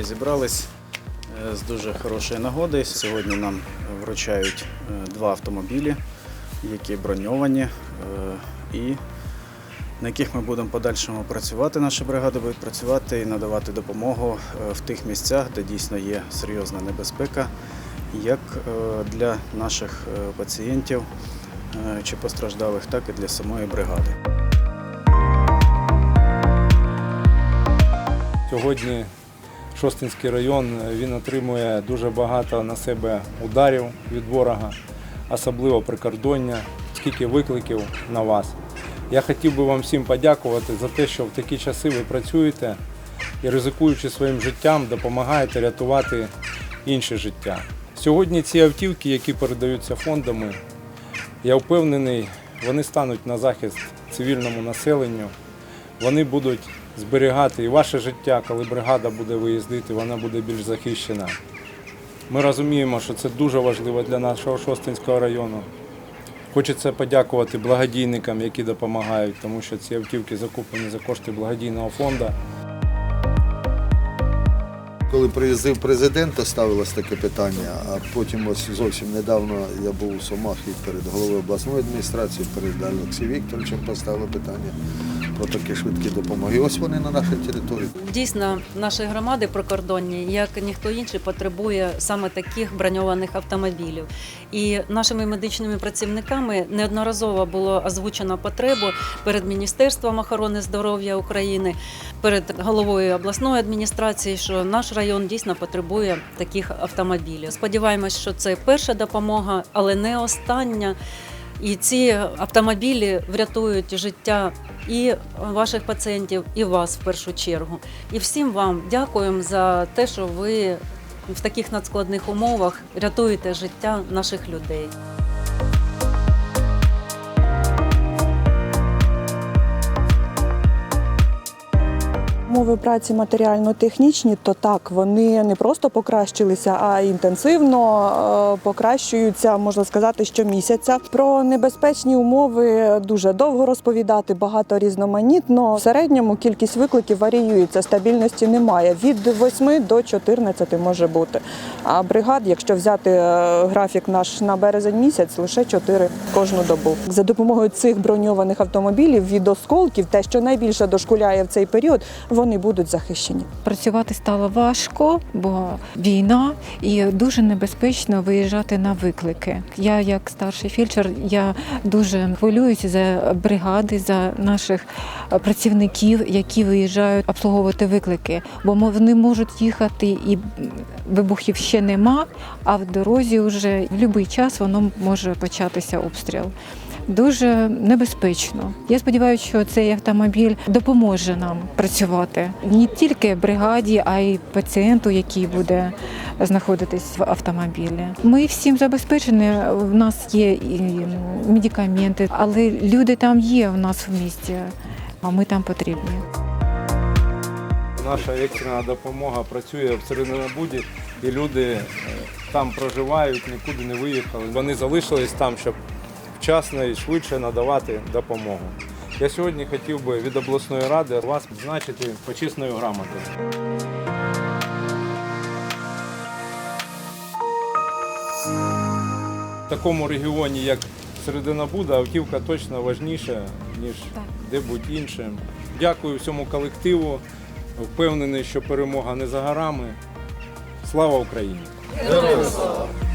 Сьогодні зібрались е, з дуже хорошої нагоди. Сьогодні нам вручають е, два автомобілі, які броньовані, е, і на яких ми будемо подальшому працювати. Наші бригади будуть працювати і надавати допомогу в тих місцях, де дійсно є серйозна небезпека, як для наших пацієнтів чи постраждалих, так і для самої бригади. Сьогодні Шостинський район він отримує дуже багато на себе ударів від ворога, особливо прикордоння, скільки викликів на вас. Я хотів би вам всім подякувати за те, що в такі часи ви працюєте і ризикуючи своїм життям, допомагаєте рятувати інше життя. Сьогодні ці автівки, які передаються фондами, я впевнений, вони стануть на захист цивільному населенню. Вони будуть зберігати і ваше життя, коли бригада буде виїздити, вона буде більш захищена. Ми розуміємо, що це дуже важливо для нашого Шостинського району. Хочеться подякувати благодійникам, які допомагають, тому що ці автівки закуплені за кошти благодійного фонду. Коли приїздив президент, то ставилось таке питання, а потім ось зовсім недавно я був у Сомахі перед головою обласної адміністрації, перед Олексієм Вікторовичем поставили питання про такі швидкі допомоги. Ось вони на нашій території. Дійсно, наші громади прикордонні, як ніхто інший, потребує саме таких броньованих автомобілів. І нашими медичними працівниками неодноразово було озвучено потребу перед Міністерством охорони здоров'я України, перед головою обласної адміністрації, що наш район дійсно потребує таких автомобілів. Сподіваємось, що це перша допомога, але не остання. І ці автомобілі врятують життя і ваших пацієнтів, і вас в першу чергу. І всім вам дякуємо за те, що ви в таких надскладних умовах рятуєте життя наших людей. Умови праці матеріально-технічні, то так вони не просто покращилися, а інтенсивно е, покращуються, можна сказати, щомісяця. Про небезпечні умови дуже довго розповідати, багато різноманітно. В середньому кількість викликів варіюється, стабільності немає. Від 8 до 14 може бути. А бригад, якщо взяти е, графік наш на березень місяць, лише 4 кожну добу. За допомогою цих броньованих автомобілів від осколків, те, що найбільше дошкуляє в цей період, вони будуть захищені. Працювати стало важко, бо війна і дуже небезпечно виїжджати на виклики. Я, як старший фельдшер, я дуже хвилююся за бригади, за наших працівників, які виїжджають обслуговувати виклики, бо вони можуть їхати і вибухів ще нема, а в дорозі вже в будь-який час воно може початися обстріл. Дуже небезпечно. Я сподіваюся, що цей автомобіль допоможе нам працювати не тільки бригаді, а й пацієнту, який буде знаходитись в автомобілі. Ми всім забезпечені. В нас є і медикаменти, але люди там є в нас в місті, а ми там потрібні. Наша екстрена допомога працює в Серединобуді, і люди е, там проживають, нікуди не виїхали. Вони залишились там, щоб вчасно і швидше надавати допомогу. Я сьогодні хотів би від обласної ради вас відзначити почесною грамотою. В такому регіоні, як Серединобуда, автівка точно важніша, ніж де-будь іншим. Дякую всьому колективу. Впевнений, що перемога не за горами. Слава Україні! Героям слава!